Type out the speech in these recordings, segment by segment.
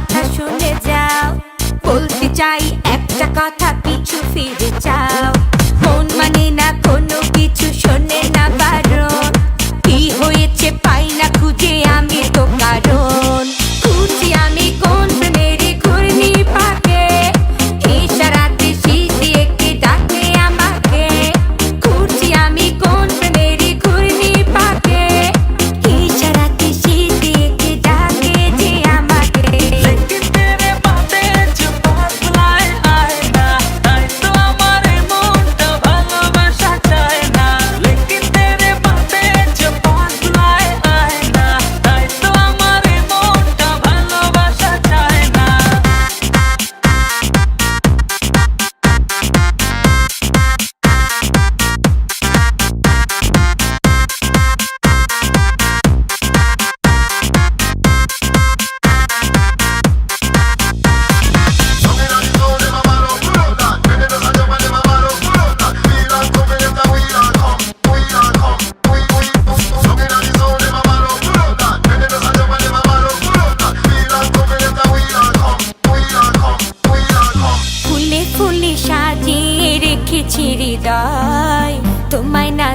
কথা শুনে যাও। বলতে চাই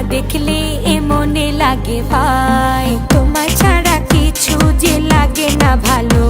দেখলে এ মনে লাগে ভাই। তোমার ছাড়া কিছু যে লাগে না ভালো।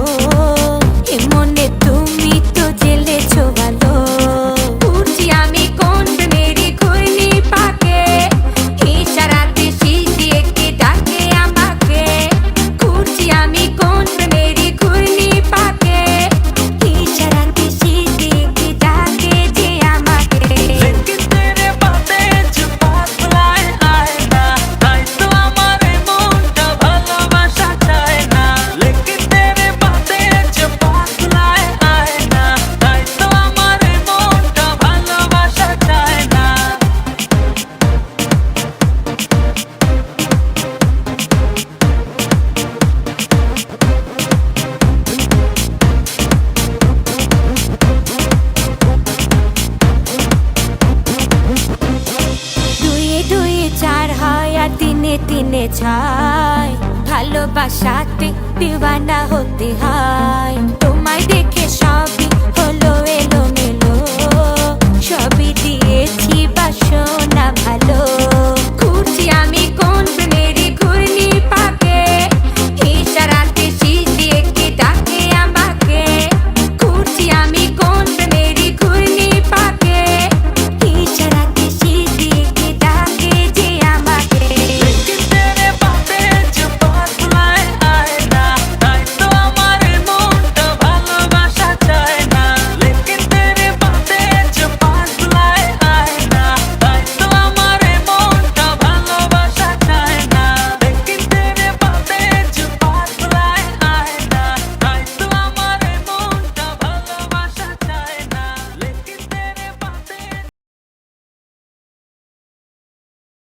মনে চায় ভালোবাসাতে দিওয়ানা হতে হয়। তোমায় দেখে সবই হলো এ